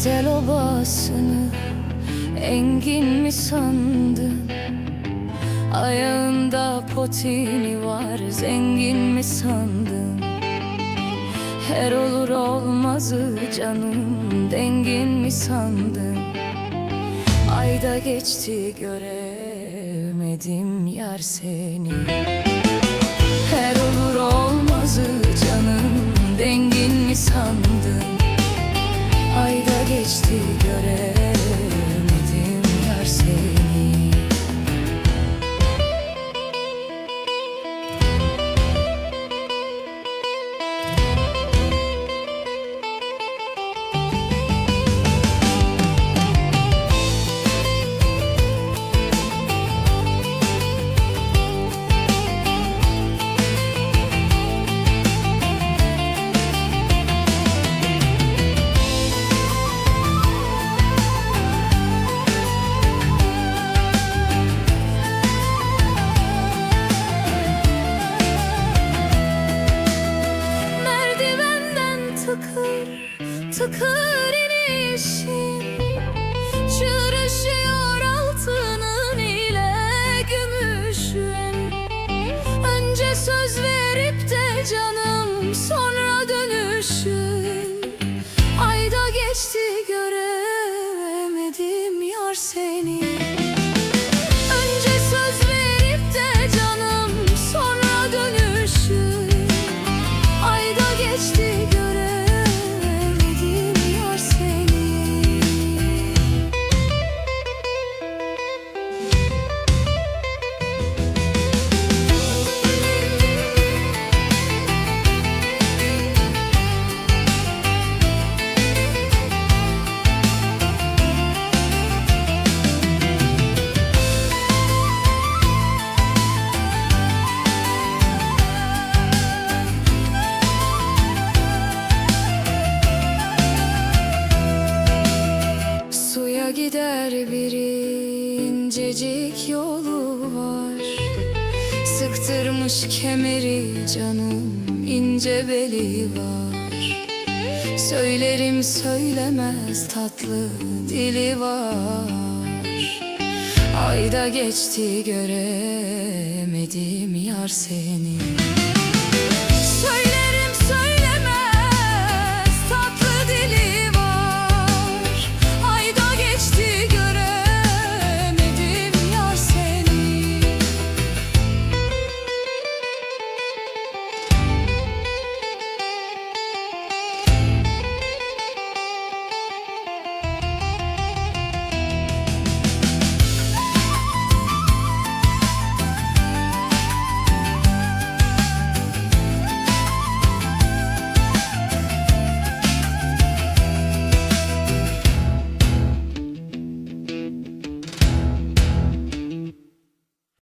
Patel obasını engin mi sandın? Ayağında potini var zengin mi sandın? Her olur olmazı canım dengin mi sandın? Ayda geçti göremedim yar seni geçti to gider bir incecik yolu var. Sıktırmış kemeri canım ince beli var. Söylerim söylemez tatlı dili var. Ayda geçti göremedim yar seni